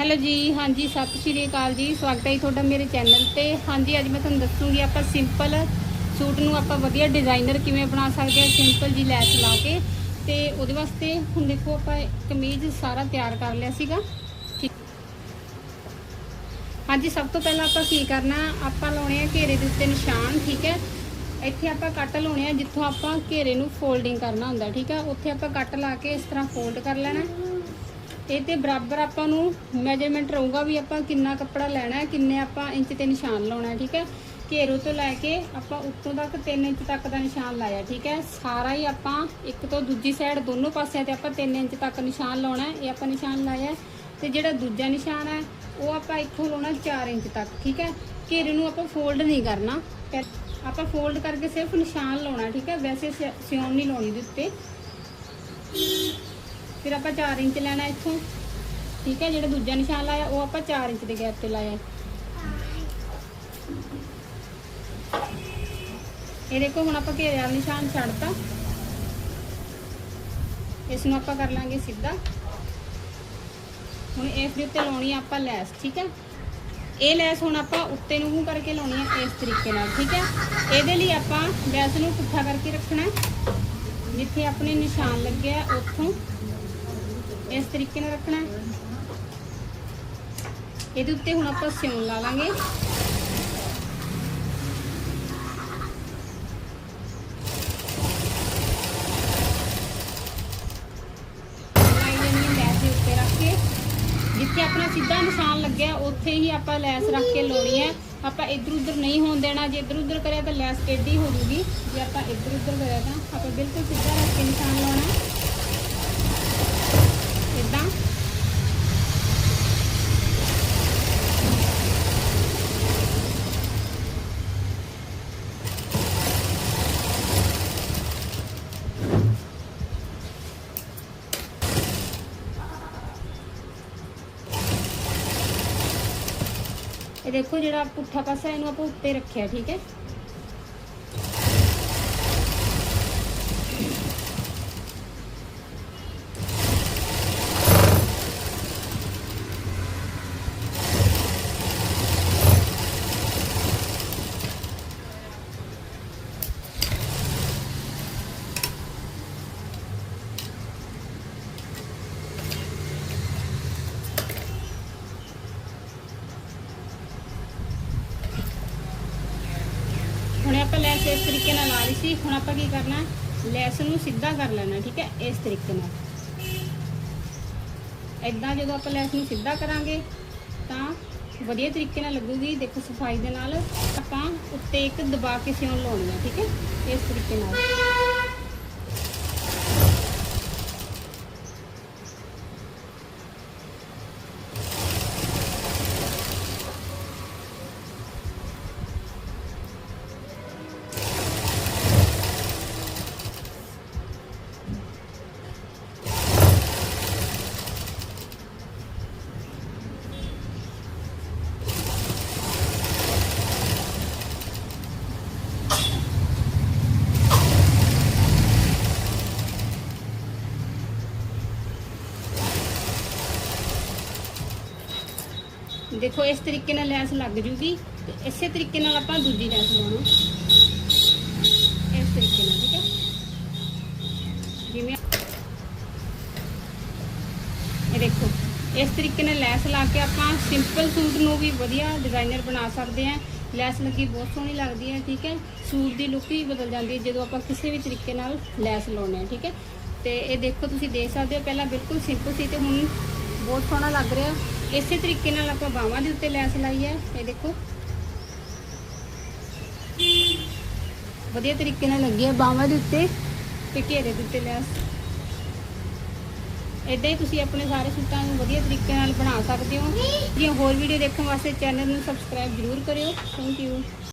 Hello ਜੀ, ਹਾਂਜੀ, ਸਤਿ ਸ਼੍ਰੀ ਅਕਾਲ ਜੀ। ਸਵਾਗਤ ਹੈ ਜੀ ਤੁਹਾਡਾ ਮੇਰੇ ਚੈਨਲ ਤੇ। ਹਾਂਜੀ, ਅੱਜ ਮੈਂ ਤੁਹਾਨੂੰ ਦੱਸੂਗੀ, ਆਪਾਂ ਸਿੰਪਲ ਸੂਟ ਨੂੰ ਆਪਾਂ ਵਧੀਆ ਡਿਜ਼ਾਈਨਰ ਕਿਵੇਂ ਬਣਾ ਸਕਦੇ ਹਾਂ ਸਿੰਪਲ ਜੀ ਲੈਸ ਲਾ ਕੇ। ਤੇ ਉਹਦੇ ਵਾਸਤੇ ਹੁਣ ਦੇਖੋ, ਆਪਾਂ ਕਮੀਜ਼ ਸਾਰਾ ਤਿਆਰ ਕਰ ਲਿਆ ਸੀਗਾ। ਠੀਕ। ਹਾਂਜੀ, ਸਭ ਤੋਂ ਪਹਿਲਾਂ ਆਪਾਂ ਕੀ ਕਰਨਾ, ਆਪਾਂ ਲਾਉਣੇ ਆ ਘੇਰੇ ਦੇ ਉੱਤੇ ਨਿਸ਼ਾਨ, ਠੀਕ ਹੈ? ਇੱਥੇ ਆਪਾਂ ਕੱਟ ਲਾਉਣੇ ਆ, ਜਿੱਥੋਂ ਆਪਾਂ ਘੇਰੇ ਨੂੰ ਫੋਲਡਿੰਗ ਕਰਨਾ ਹੁੰਦਾ, ਠੀਕ ਹੈ? ਉੱਥੇ ਆਪਾਂ ਕੱਟ ਲਾ ਕੇ ਇਸ ਤਰ੍ਹਾਂ ਫੋਲਡ ਕਰ ਲੈਣਾ। ਇਹ ਤੇ ਬਰਾਬਰ ਆਪਾਂ ਨੂੰ ਮੈਜਰਮੈਂਟ ਰਹੂਗਾ ਵੀ ਆਪਾਂ ਕਿੰਨਾ ਕੱਪੜਾ ਲੈਣਾ ਹੈ, ਕਿੰਨੇ ਆਪਾਂ ਇੰਚ ਤੇ ਨਿਸ਼ਾਨ ਲਾਉਣਾ ਠੀਕ ਹੈ? ਘੇਰੋ ਤੋਂ ਲੈ ਕੇ ਆਪਾਂ ਉੱਤੋਂ ਤੱਕ 3 ਇੰਚ ਤੱਕ ਦਾ ਨਿਸ਼ਾਨ ਲਾਇਆ, ਠੀਕ ਹੈ? ਸਾਰਾ ਹੀ ਆਪਾਂ ਇੱਕ ਤੋਂ ਦੂਜੀ ਸਾਈਡ ਦੋਨੋਂ ਪਾਸਿਆਂ ਤੇ ਆਪਾਂ 3 ਇੰਚ ਤੱਕ ਨਿਸ਼ਾਨ ਲਾਉਣਾ ਹੈ, ਇਹ ਆਪਾਂ ਨਿਸ਼ਾਨ ਲਾਇਆ ਹੈ। ਤੇ ਜਿਹੜਾ ਦੂਜਾ ਨਿਸ਼ਾਨ ਹੈ, ਉਹ ਆਪਾਂ ਇੱਥੋਂ ਲਾਉਣਾ 4 ਇੰਚ ਤੱਕ, ਠੀਕ ਹੈ? ਘੇਰੇ ਨੂੰ ਆਪਾਂ ਫੋਲਡ ਨਹੀਂ ਕਰਨਾ। ਆਪਾਂ ਫੋਲਡ ਕਰਕੇ ਸਿਰਫ ਨਿਸ਼ਾਨ ਲਾਉਣਾ, ਠੀਕ ਹੈ? ਵੈਸੇ ਸਿ- ਸਿਉਣ ਨਹੀਂ ਲਾਉਣੀ ਦੇ ਉੱਤੇ। ਫਿਰ ਆਪਾਂ 4 ਇੰਚ ਲੈਣਾ ਇੱਥੋਂ। ਠੀਕ ਹੈ, ਜਿਹੜਾ ਦੂਜਾ ਨਿਸ਼ਾਨ ਲਾਇਆ, ਉਹ ਆਪਾਂ 4 ਇੰਚ ਦੇ ਗੈਪ ਤੇ ਲਾਇਆ। ਇਹ ਦੇਖੋ, ਹੁਣ ਆਪਾਂ ਘੇਰੇ ਵਾਲਾ ਨਿਸ਼ਾਨ ਛੱਡਤਾ। ਇਸ ਨੂੰ ਆਪਾਂ ਕਰ ਲਾਂਗੇ ਸਿੱਧਾ। ਹੁਣ ਇਸ ਦੇ ਉੱਤੇ ਲਾਉਣੀ ਆ ਆਪਾਂ ਲੈਸ, ਠੀਕ ਹੈ? ਇਹ ਲੈਸ ਹੁਣ ਆਪਾਂ ਉੱਤੇ ਨੂੰ ਮੂੰਹ ਕਰਕੇ ਲਾਉਣੀ ਹੈ ਇਸ ਤਰੀਕੇ ਨਾਲ, ਠੀਕ ਹੈ? ਇਹਦੇ ਲਈ ਆਪਾਂ ਲੈਸ ਨੂੰ ਪੁੱਠਾ ਕਰਕੇ ਰੱਖਣਾ। ਜਿੱਥੇ ਆਪਣੇ ਨਿਸ਼ਾਨ ਲੱਗਿਆ ਉੱਥੋਂ। ਇਸ ਤਰੀਕੇ ਨਾਲ ਰੱਖਣਾ। ਇਹਦੇ ਉੱਤੇ ਹੁਣ ਆਪਾਂ ਸਿਉਣ ਲਾ ਲਾਂਗੇ। ਲੈਸ ਦੇ ਉੱਤੇ ਰੱਖ ਕੇ। ਜਿੱਥੇ ਆਪਣਾ ਸਿੱਧਾ ਨਿਸ਼ਾਨ ਲੱਗਿਆ, ਉੱਥੇ ਹੀ ਆਪਾਂ ਲੈਸ ਰੱਖ ਕੇ ਲਾਉਣੀ ਹੈ। ਆਪਾਂ ਇੱਧਰ ਉੱਧਰ ਨਹੀਂ ਹੋਣ ਦੇਣਾ। ਜੇ ਇੱਧਰ ਉੱਧਰ ਕਰਿਆ ਤਾਂ ਲੈਸ ਟੇਢੀ ਹੋ ਜੂਗੀ। ਜੇ ਆਪਾਂ ਇੱਧਰ ਉੱਧਰ ਕਰਿਆ ਤਾਂ ਆਪਾਂ ਬਿਲਕੁਲ ਸਿੱਧਾ ਰੱਖ ਕੇ ਨਿਸ਼ਾਨ ਲਾਉਣਾ। ਇਦਾਂ ਇਹ ਦੇਖੋ ਜਿਹੜਾ ਪੁੱਠਾ ਪਾਸਾ ਇਹਨੂੰ ਆਪਾਂ ਉੱਤੇ ਰੱਖਿਆ ਠੀਕ ਹੈ? ਹੁਣ ਇਸ ਤਰੀਕੇ ਨਾਲ ਲਾ ਲਈ ਸੀ। ਹੁਣ ਆਪਾਂ ਕੀ ਕਰਨਾ, ਲੈਸ ਨੂੰ ਸਿੱਧਾ ਕਰ ਲੈਣਾ, ਠੀਕ ਹੈ? ਇਸ ਤਰੀਕੇ ਨਾਲ। ਇਦਾਂ ਜਦੋਂ ਆਪਾਂ ਲੈਸ ਨੂੰ ਸਿੱਧਾ ਕਰਾਂਗੇ, ਤਾਂ ਵਧੀਆ ਤਰੀਕੇ ਨਾਲ ਲੱਗੂਗੀ। ਦੇਖੋ, ਸਫ਼ਾਈ ਦੇ ਨਾਲ ਆਪਾਂ ਉੱਤੇ ਇੱਕ ਦਬਾ ਕੇ ਸਿਉਣ ਲਾਉਣੀ ਹੈ ਠੀਕ ਹੈ? ਇਸ ਤਰੀਕੇ ਨਾਲ। ਦੇਖੋ, ਇਸ ਤਰੀਕੇ ਨਾਲ ਲੈਸ ਲੱਗ ਜੂਗੀ ਤੇ ਇਸੇ ਤਰੀਕੇ ਨਾਲ ਆਪਾਂ ਦੂਜੀ ਲੈਸ ਲਾਉਣੀ। ਇਸ ਤਰੀਕੇ ਨਾਲ, ਠੀਕ ਹੈ? ਜਿਵੇਂ ਇਹ ਦੇਖੋ, ਇਸ ਤਰੀਕੇ ਨਾਲ ਲੈਸ ਲਾ ਕੇ ਆਪਾਂ ਸਿੰਪਲ ਸੂਟ ਨੂੰ ਵੀ ਵਧੀਆ ਡਿਜ਼ਾਈਨਰ ਬਣਾ ਸਕਦੇ ਹਾਂ। ਲੈਸ ਲੱਗੀ ਬਹੁਤ ਸੋਹਣੀ ਲੱਗਦੀ ਹੈ, ਠੀਕ ਹੈ? ਸੂਟ ਦੀ ਲੁੱਕ ਹੀ ਬਦਲ ਜਾਂਦੀ ਹੈ, ਜਦੋਂ ਆਪਾਂ ਕਿਸੇ ਵੀ ਤਰੀਕੇ ਨਾਲ ਲੈਸ ਲਾਉਂਦੇ ਆ ਠੀਕ ਹੈ? ਤੇ ਇਹ ਦੇਖੋ, ਤੁਸੀਂ ਦੇਖ ਸਕਦੇ ਹੋ, ਪਹਿਲਾਂ ਬਿਲਕੁਲ ਸਿੰਪਲ ਸੀ ਤੇ ਹੁਣ ਬਹੁਤ ਸੋਹਣਾ ਲੱਗ ਰਿਹਾ। ਇਸੇ ਤਰੀਕੇ ਨਾਲ ਆਪਾਂ ਬਾਹਾਂ ਦੇ ਉੱਤੇ ਲੈਸ ਲਾਈ ਹੈ, ਇਹ ਦੇਖੋ। ਵਧੀਆ ਤਰੀਕੇ ਨਾਲ ਲੱਗੀ ਹੈ ਬਾਹਾਂ ਦੇ ਉੱਤੇ ਤੇ ਘੇਰੇ ਦੇ ਉੱਤੇ ਲੈਸ। ਇਦਾਂ ਹੀ ਤੁਸੀਂ ਆਪਣੇ ਸਾਰੇ ਸੂਟਾਂ ਨੂੰ ਵਧੀਆ ਤਰੀਕੇ ਨਾਲ ਬਣਾ ਸਕਦੇ ਹੋ। ਜੀ ਹੋਰ ਵੀਡੀਓ ਦੇਖਣ ਵਾਸਤੇ ਚੈਨਲ ਨੂੰ ਸਬਸਕ੍ਰਾਈਬ ਜ਼ਰੂਰ ਕਰਿਓ। Thank you